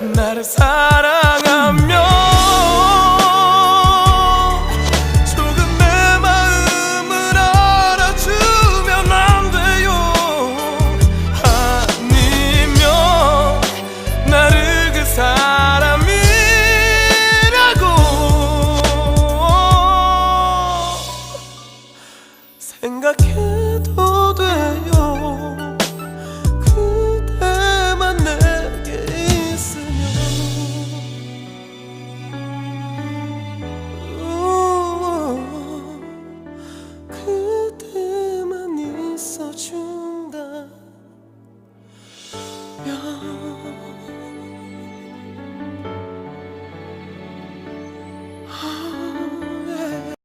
나를 사랑하며 조금 내 마음을 알아주면 안 돼요. 아니면 나를 그 사람이라고 생각해도